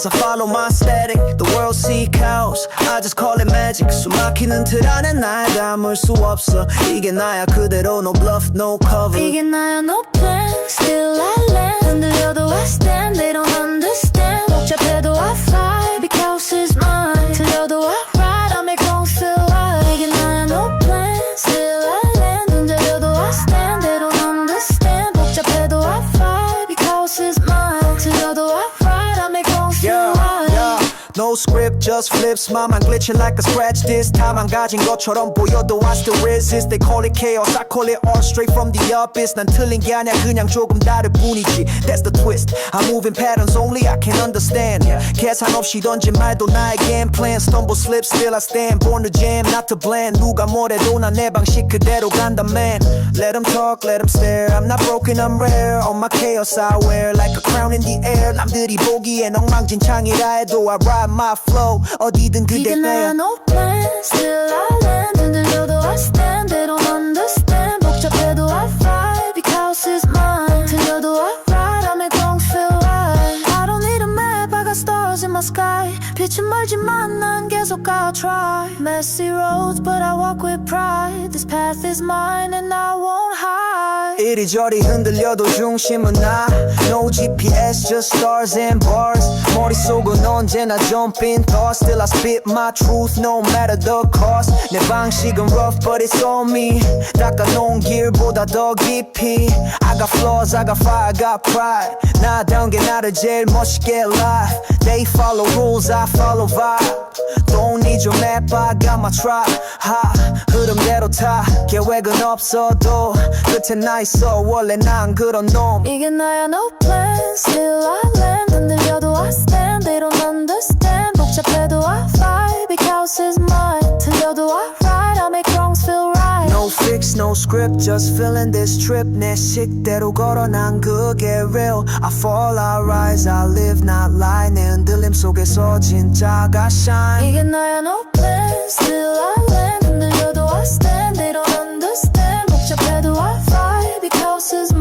I follow my static The world see chaos I just call it magic 숨 막히는 틀 안에 날 담을 수 없어 이게 나야 그대로 no bluff no cover 이게 나야 no plan Still I land Yeah. No script, just flips. My mind glitching like a scratch. This time I'm 가진 것처럼 보여도 I still resist. They call it chaos, I call it all straight from the abyss. 난 틀린 게 아니야, 그냥 조금 다를 뿐이지. That's the twist. I'm moving patterns only I can understand. 계산 없이 던진 말도 나의 game plan. Stumble, slip, still I stand. Born to jam, not to blend. 누가 뭐래도 난 내 방식 그대로 간다, man. Let them talk, let them stare. I'm not broken, I'm rare. On my chaos I wear like a crown in the air. 남들이 보기엔 엉망진창이라 해도 I ride my flow. 어디든 이게 그대 나야 내. no plan Still I land 흔들려도 I stand They don't understand 복잡해도 I fly Because it's mine 틀려도 I ride I make wrongs feel right I don't need a map I got stars in my sky 빛은 멀지만 난 계속 I'll try Messy roads but I walk with pride This path is mine and I won't hide 이리저리 흔들려도 중심은 나 No GPS, just stars and bars 머릿속은 언제나 jumping thoughts Still I spit my truth no matter the cost 내 방식은 rough but it's on me 닦아놓은 길보다 더 깊이 I got flaws, I got fire, I got pride 나다운 게 나를 제일 멋있게 live They follow rules, I follow vibe Don't need your map, I got my tribe 하, 흐름대로 타 계획은 없어도 끝에 나 있어 원래 난 그런 놈 이게 나야 no plan Still I land 흔들려도 I stand They don't understand 복잡해도 I fly Because it's mine 틀려도 I ride I make wrongs feel right No fix, no script, just feeling this trip 내 식대로 걸어 난 그게 real I fall, I rise, I live, not lie 내 흔들림 속에서 진짜가 shine 이게 나야 no plan Because it's.